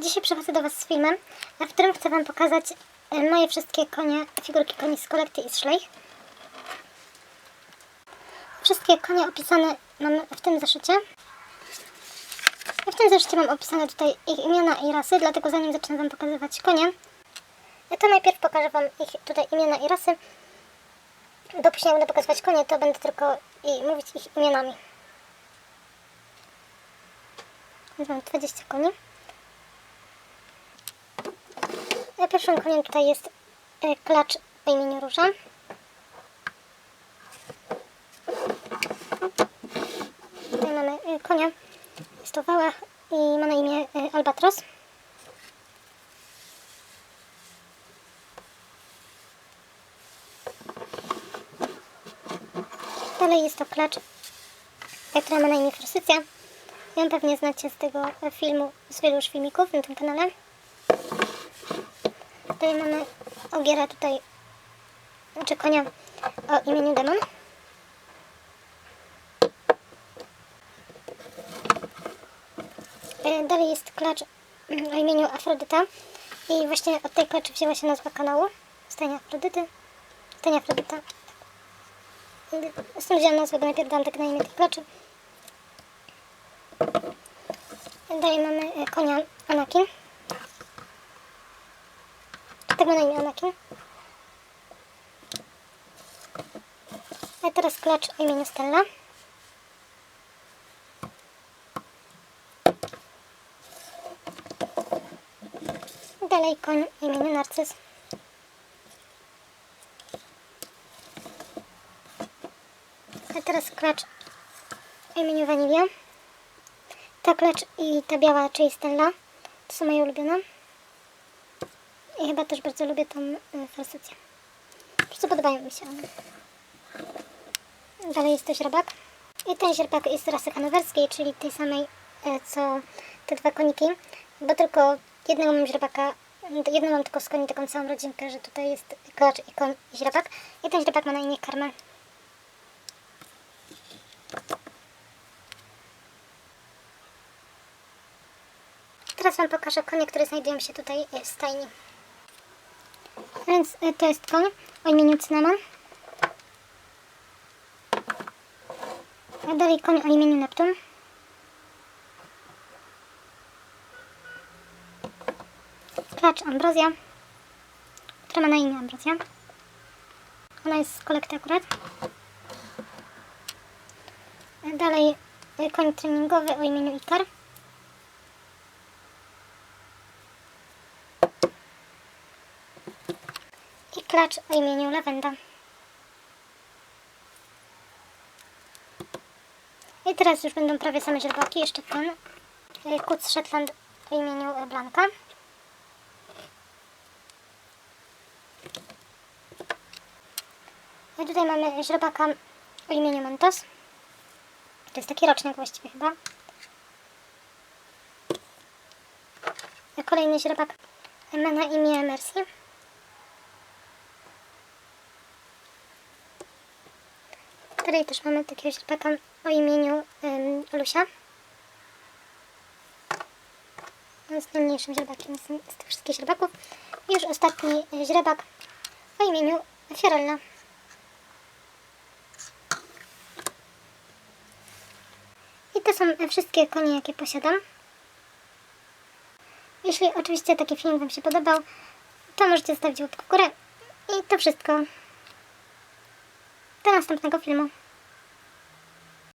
Dzisiaj przychodzę do Was z filmem, w którym chcę Wam pokazać e, moje wszystkie konie, figurki koni z kolekcji i z szlejch. Wszystkie konie opisane mam w tym zeszycie. W tym zeszycie mam opisane tutaj ich imiona i rasy, dlatego zanim zacznę Wam pokazywać konie, to najpierw pokażę Wam ich tutaj imiona i rasy. Później jak będę pokazywać konie, to będę tylko i mówić ich imionami. Mam 20 koni. Pierwszym koniem tutaj jest e, klacz o imieniu Róża. Tutaj mamy e, konia. Jest to wałach i ma na imię e, Albatros. Dalej jest to klacz, która ma na imię Forsycja. Ją pewnie znacie z tego filmu, z wielu już filmików na tym kanale. Tutaj mamy ogiera tutaj, czy konia o imieniu Demon. E, Dalej jest klacz o imieniu Afrodyta. I właśnie od tej klaczy wzięła się nazwa kanału. Stanie Afrodyty. Stanie Afrodyta. Stąd wziąłem nazwę, bo najpierw dałam tak na imię tej klaczy. Dalej mamy e, konia Anakin. Tak ma na imię. A teraz klacz o imieniu Stella. Dalej koń o imieniu Narcyz. A teraz klacz o imieniu Vanilla. Ta klacz i ta biała, czyli Stella, to są moje ulubione. I chyba też bardzo lubię tą y, forsycję. Po prostu podobają mi się one. Dalej jest to źrebak. I ten źrebak jest z rasy hanowerskiej, czyli tej samej e, co te dwa koniki. Bo tylko jednego mam źrebaka, jedną mam tylko z koni taką całą rodzinkę, że tutaj jest klacz i koń i. I ten źrebak ma na imię Karmel. Teraz Wam pokażę konie, które znajdują się tutaj e, w stajni. Więc e, to jest koń o imieniu Cynaman. A dalej koń o imieniu Neptun. Klacz Ambrozja, która ma na imię Ambrozja. Ona jest z kolekty akurat. Dalej e, koń treningowy o imieniu Ikar. Klacz o imieniu Lawenda. I teraz już będą prawie same źrebaki, jeszcze pan e, kuc Shetland o imieniu e, Blanka. I tutaj mamy źrebaka o imieniu Mentos. To jest taki rocznik właściwie chyba. A kolejny źrebak ma na imię Mercy. Tutaj też mamy takiego źrebaka o imieniu ym, Lusia. On jest najmniejszym źrebakiem z, z tych wszystkich źrebaków. I już ostatni źrebak o imieniu Fiorella. I to są wszystkie konie, jakie posiadam. Jeśli oczywiście taki film Wam się podobał, to możecie zostawić łapkę w górę. I to wszystko. Do następnego filmu.